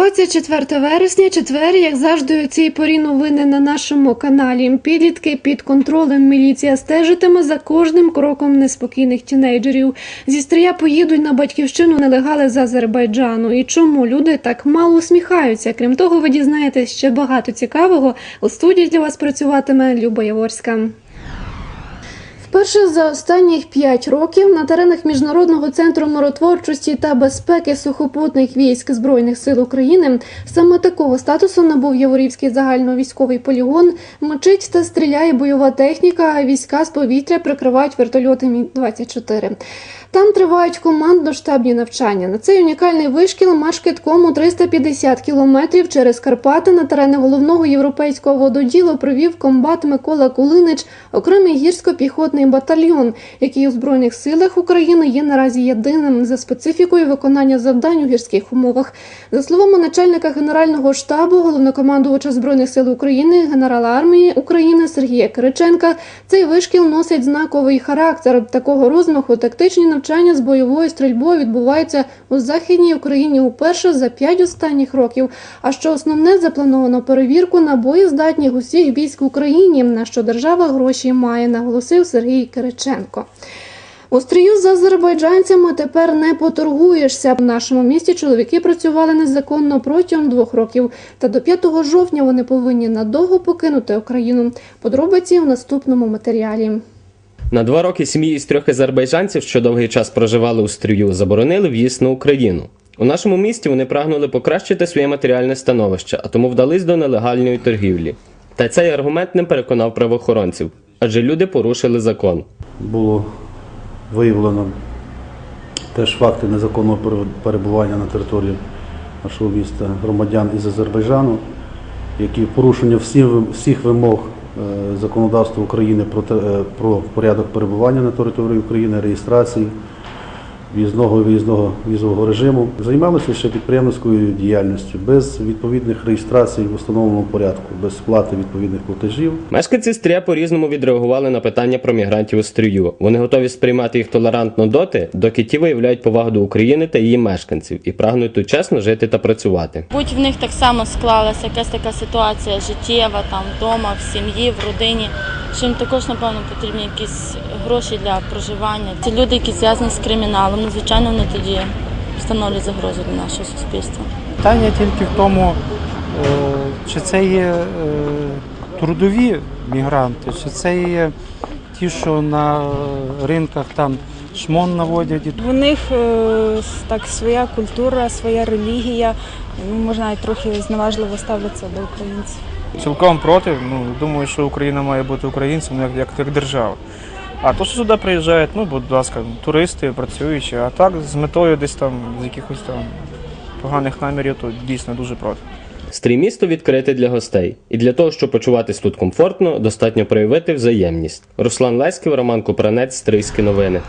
24 вересня, четвер, як завжди, у цій порі новини на нашому каналі. Підлітки під контролем міліція стежитиме за кожним кроком неспокійних тінейджерів. Зі стрія поїдуть на батьківщину нелегали з Азербайджану. І чому люди так мало усміхаються? Крім того, ви дізнаєтесь ще багато цікавого. У студії для вас працюватиме Люба Яворська. Вперше за останніх п'ять років на теренах міжнародного центру миротворчості та безпеки сухопутних військ збройних сил України саме такого статусу набув Яворівський загальновійськовий полігон. Мочить та стріляє бойова техніка. Війська з повітря прикривають вертольоти Мі 24 Там тривають командно-штабні навчання. На цей унікальний вишкіл марш китком у 350 кілометрів через Карпати на терени головного європейського вододілу провів комбат Микола Кулинич, окремий гірсько-піхотний батальйон, який у збройних силах України є наразі єдиним за специфікою виконання завдань у гірських умовах. За словами начальника генерального штабу, головнокомандувача збройних сил України, генерала армії України Сергія Кириченка, цей вишкіл носить знаковий характер. Такого розмаху тактичні навчання з бойовою стрільбою відбуваються у західній Україні уперше за п'ять останніх років. А що основне заплановано перевірку на боєздатність усіх військ Україні, на що держава гроші має, наголосив Сергій Кириченко. У стрію з азербайджанцями тепер не поторгуєшся. В нашому місті чоловіки працювали незаконно протягом двох років. Та до 5 жовтня вони повинні надовго покинути Україну. Подробиці в наступному матеріалі. На два роки сім'ї із трьох азербайджанців, що довгий час проживали у стрію, заборонили в'їзд на Україну. У нашому місті вони прагнули покращити своє матеріальне становище, а тому вдались до нелегальної торгівлі. Та цей аргумент не переконав правоохоронців, адже люди порушили закон. було виявлено теж факти незаконного перебування на території нашого міста громадян із Азербайджану, які порушення всіх, вимог законодавства України про, е, про порядок перебування на території України, реєстрації, в'їзного і виїзного візового режиму, займалися ще підприємницькою діяльністю без відповідних реєстрацій в установленому порядку, без сплати відповідних платежів. Мешканці стрія по-різному відреагували на питання про мігрантів у стрію. Вони готові сприймати їх толерантно доти, доки ті виявляють повагу до України та її мешканців і прагнуть тут чесно жити та працювати. Будь в них так само склалася якась така ситуація життєва, там вдома, в сім'ї, в родині. Що їм також, напевно, потрібні якісь гроші для проживання. Ці люди, які зв'язані з криміналом, ну, звичайно, вони тоді становлять загрозу для нашого суспільства. Питання тільки в тому, е, чи це є е, трудові мігранти, чи це є ті, що на ринках там шмон наводять. В них е, так своя культура, своя релігія. Ну, Можна навіть трохи зневажливо ставляться до українців. Цілком проти. Ну думаю, що Україна має бути українцем як, як, як держава. А то, що сюди приїжджають, ну будь ласка, туристи, працюючі, а так з метою десь там з якихось там поганих намірів, то дійсно дуже проти. Стрій місто відкрите для гостей, і для того, щоб почуватись тут комфортно, достатньо проявити взаємність. Руслан Леськів, Роман Купранець, Стрийські новини.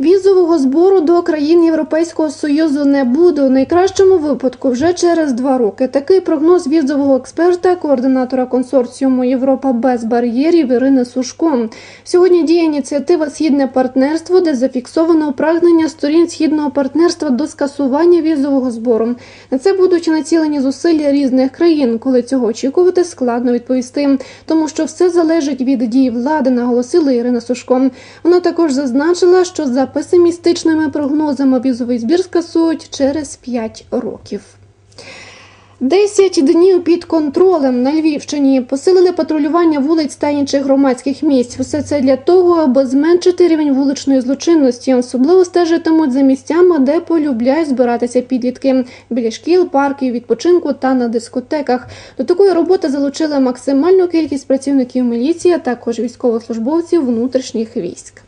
Візового збору до країн Європейського союзу не буде у найкращому випадку вже через два роки. Такий прогноз візового експерта, координатора консорціуму Європа без бар'єрів Ірини Сушко. Сьогодні діє ініціатива Східне партнерство, де зафіксовано прагнення сторін східного партнерства до скасування візового збору. На це будуть націлені зусилля різних країн. Коли цього очікувати, складно відповісти, тому що все залежить від дій влади, наголосила Ірина Сушко. Вона також зазначила, що за песимістичними прогнозами візовий збір скасують через 5 років. Десять днів під контролем на Львівщині посилили патрулювання вулиць та інших громадських місць. Все це для того, аби зменшити рівень вуличної злочинності. Особливо стежитимуть за місцями, де полюбляють збиратися підлітки біля шкіл, парків, відпочинку та на дискотеках. До такої роботи залучили максимальну кількість працівників міліції, а також військовослужбовців внутрішніх військ.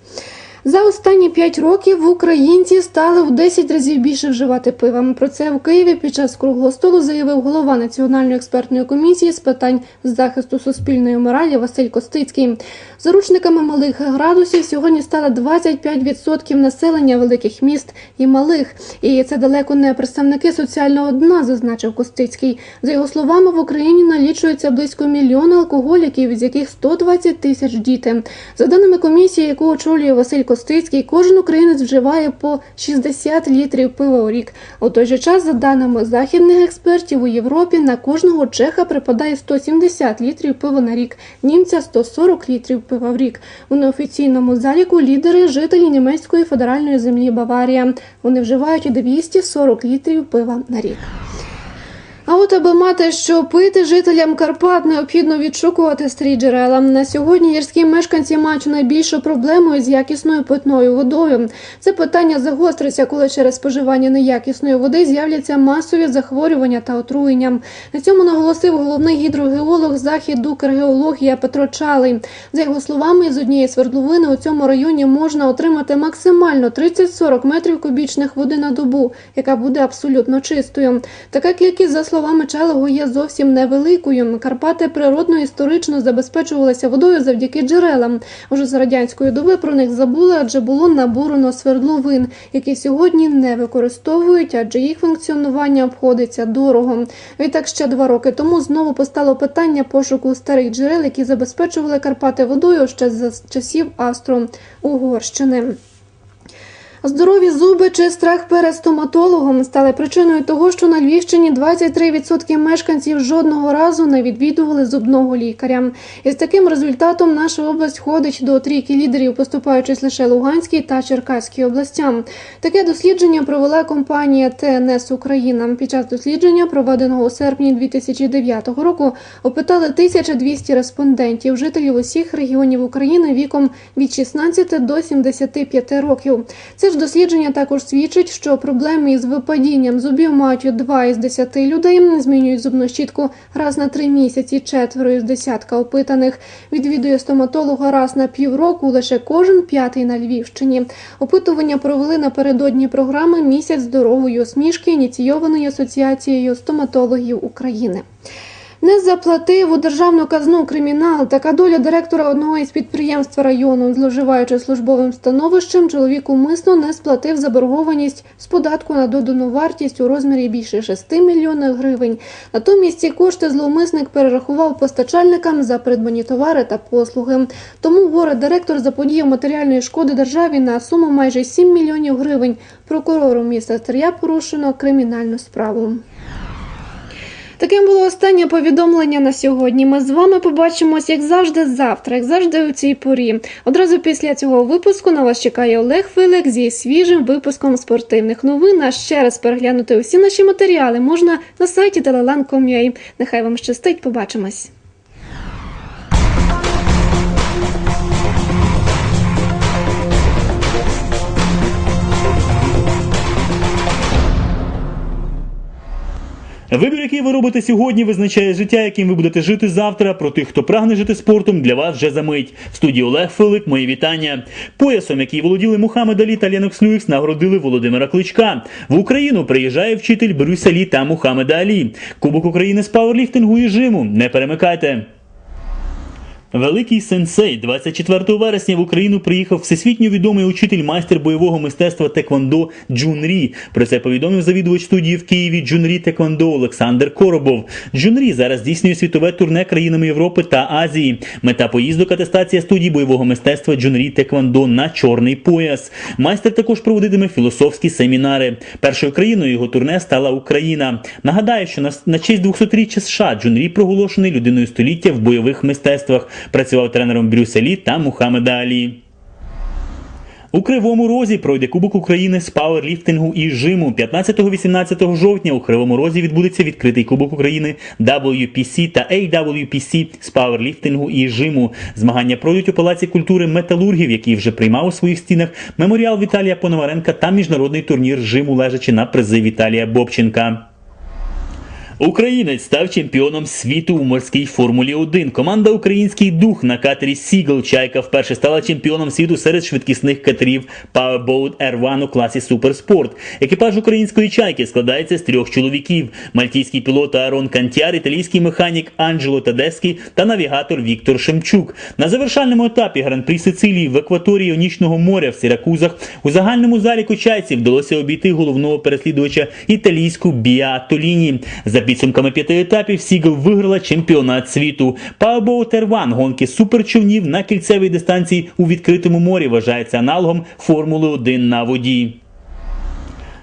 За останні п'ять років українці стали в 10 разів більше вживати пива. Про це в Києві під час круглого столу заявив голова Національної експертної комісії з питань захисту суспільної моралі Василь Костицький. Заручниками малих градусів сьогодні стало 25% населення великих міст і малих. І це далеко не представники соціального дна, зазначив Костицький. За його словами, в Україні налічується близько мільйона алкоголіків, з яких 120 тисяч діти. За даними комісії, яку очолює Василь Костицький, Австрійський кожен українець вживає по 60 літрів пива у рік. У той же час, за даними західних експертів, у Європі на кожного чеха припадає 170 літрів пива на рік, німця 140 літрів пива в рік. У неофіційному заліку лідери жителі німецької федеральної землі Баварія. Вони вживають 240 літрів пива на рік. А от аби мати що пити, жителям Карпат необхідно відшукувати старі джерела. На сьогодні гірські мешканці мають найбільшу проблему із якісною питною водою. Це питання загостриться, коли через споживання неякісної води з'являться масові захворювання та отруєння. На цьому наголосив головний гідрогеолог заходу Укргеологія Петро Чалий. За його словами, з однієї свердловини у цьому районі можна отримати максимально 30-40 метрів кубічних води на добу, яка буде абсолютно чистою. Така кількість, за словами Чалого, є зовсім невеликою. Карпати природно історично забезпечувалися водою завдяки джерелам. Уже з радянської доби про них забули, адже було набурено свердловин, які сьогодні не використовують, адже їх функціонування обходиться дорого. Відтак ще два роки тому знову постало питання пошуку старих джерел, які забезпечували Карпати водою ще за часів Австро-Угорщини. Здорові зуби чи страх перед стоматологом стали причиною того, що на Львівщині 23% мешканців жодного разу не відвідували зубного лікаря. І з таким результатом наша область входить до трійки лідерів, поступаючись лише Луганській та Черкаській областям. Таке дослідження провела компанія ТНС Україна. Під час дослідження, проведеного у серпні 2009 року, опитали 1200 респондентів, жителів усіх регіонів України віком від 16 до 75 років. Це ж дослідження також свідчить, що проблеми із випадінням зубів мають 2 із 10 людей, змінюють зубну щітку раз на 3 місяці, четверо із десятка опитаних. Відвідує стоматолога раз на півроку лише кожен п'ятий на Львівщині. Опитування провели напередодні програми Місяць здорової усмішки, ініційованої Асоціацією стоматологів України. Не заплатив у державну казну кримінал. Така доля директора одного із підприємств району, зловживаючи службовим становищем, чоловік умисно не сплатив заборгованість з податку на додану вартість у розмірі більше 6 мільйонів гривень. Натомість ці кошти зловмисник перерахував постачальникам за придбані товари та послуги. Тому горе директор заподіяв матеріальної шкоди державі на суму майже 7 мільйонів гривень. Прокурором міста Стрия порушено кримінальну справу. Таким було останнє повідомлення на сьогодні. Ми з вами побачимось, як завжди, завтра, як завжди у цій порі. Одразу після цього випуску на вас чекає Олег Филик зі свіжим випуском спортивних новин. А ще раз переглянути усі наші матеріали можна на сайті telelan.com.ua. Нехай вам щастить, побачимось. Вибір, який ви робите сьогодні, визначає життя, яким ви будете жити завтра. Про тих, хто прагне жити спортом, для вас вже за мить. В студії Олег Филип, мої вітання. Поясом, який володіли Мухаммед Алі та Ленокс Люїкс, нагородили Володимира Кличка. В Україну приїжджає вчитель Брюсселі Лі та Мухаммеда Алі. Кубок України з пауерліфтингу і жиму. Не перемикайте. Великий сенсей 24 вересня в Україну приїхав всесвітньо відомий учитель майстер бойового мистецтва Теквондо Джун Рі. Про це повідомив завідувач студії в Києві Джун Рі Теквондо Олександр Коробов. Джун Рі зараз здійснює світове турне країнами Європи та Азії. Мета поїздок атестація студії бойового мистецтва Джун Рі Теквондо на чорний пояс. Майстер також проводитиме філософські семінари. Першою країною його турне стала Україна. Нагадаю, що на, честь 200-річчя США Джун Рі проголошений людиною століття в бойових мистецтвах. Працював тренером Брюса Лі та Мухаммеда Алі. У Кривому Розі пройде Кубок України з пауерліфтингу і жиму. 15-18 жовтня у Кривому Розі відбудеться відкритий Кубок України WPC та AWPC з пауерліфтингу і жиму. Змагання пройдуть у Палаці культури металургів, який вже приймав у своїх стінах меморіал Віталія Пономаренка та міжнародний турнір жиму, лежачи на призи Віталія Бобченка. Українець став чемпіоном світу у морській Формулі 1. Команда Український дух на катері Сігл Чайка вперше стала чемпіоном світу серед швидкісних катерів Powerboat R1 у класі Суперспорт. Екіпаж української чайки складається з трьох чоловіків: мальтійський пілот Аарон Кантяр, італійський механік Анджело Тадеський та навігатор Віктор Шемчук. На завершальному етапі гран-прі Сицилії в акваторії Онічного моря в Сіракузах у загальному заліку чайців вдалося обійти головного переслідувача італійську Біа Толіні. За підсумками п'яти етапів Сігл виграла чемпіонат світу. Powerboat One гонки суперчовнів на кільцевій дистанції у відкритому морі вважається аналогом Формули 1 на воді.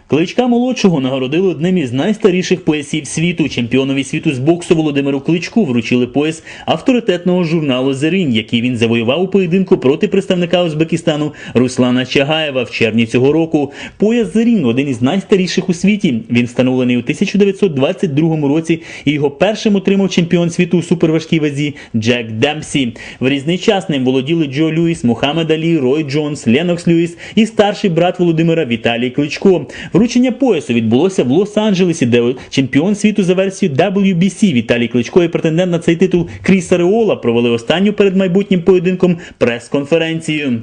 Кличка молодшого нагородили одним із найстаріших поясів світу. Чемпіонові світу з боксу Володимиру Кличку вручили пояс авторитетного журналу «Зерінь», який він завоював у поєдинку проти представника Узбекистану Руслана Чагаєва в червні цього року. Пояс «Зерінь» – один із найстаріших у світі. Він встановлений у 1922 році і його першим отримав чемпіон світу у суперважкій вазі Джек Демсі. В різний час ним володіли Джо Люїс, Мухаммед Алі, Рой Джонс, Ленокс Люїс і старший брат Володимира Віталій Кличко. Вручення поясу відбулося в Лос-Анджелесі, де чемпіон світу за версією WBC Віталій Кличко і претендент на цей титул Кріс Ареола провели останню перед майбутнім поєдинком прес-конференцію.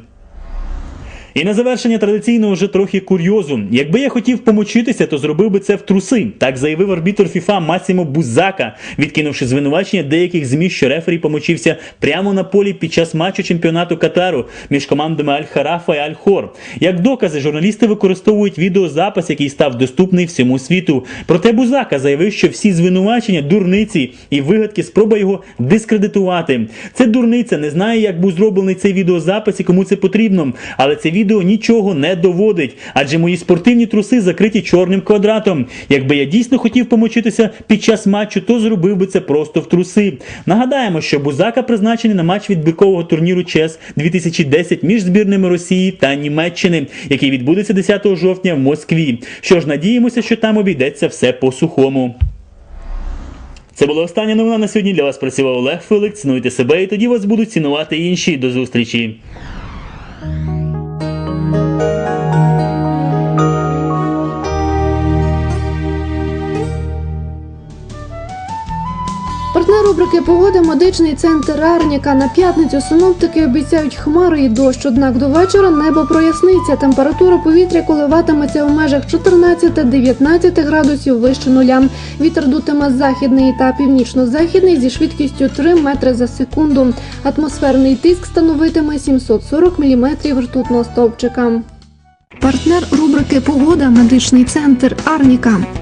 І на завершення традиційного вже трохи курйозу. Якби я хотів помочитися, то зробив би це в труси. Так заявив арбітр ФІФА Масімо Бузака, відкинувши звинувачення деяких змі, що рефері помочився прямо на полі під час матчу чемпіонату Катару між командами Аль-Харафа і Аль-Хор. Як докази, журналісти використовують відеозапис, який став доступний всьому світу. Проте Бузака заявив, що всі звинувачення дурниці і вигадки спроба його дискредитувати. Це дурниця, не знає, як був зроблений цей відеозапис і кому це потрібно. Але це відео нічого не доводить, адже мої спортивні труси закриті чорним квадратом. Якби я дійсно хотів помочитися під час матчу, то зробив би це просто в труси. Нагадаємо, що Бузака призначений на матч відбіркового турніру ЧЕС 2010 між збірними Росії та Німеччини, який відбудеться 10 жовтня в Москві. Що ж, надіємося, що там обійдеться все по сухому. Це була остання новина на сьогодні. Для вас працював Олег Филик. Цінуйте себе, і тоді вас будуть цінувати інші. До зустрічі. Рубрики Погода медичний центр Арніка. На п'ятницю синоптики обіцяють хмари і дощ. Однак до вечора небо проясниться. Температура повітря коливатиметься у межах 14-19 градусів вище нуля. Вітер дутиме західний та північно-західний зі швидкістю 3 метри за секунду. Атмосферний тиск становитиме 740 міліметрів ртутного стовпчика. Партнер рубрики Погода медичний центр Арніка.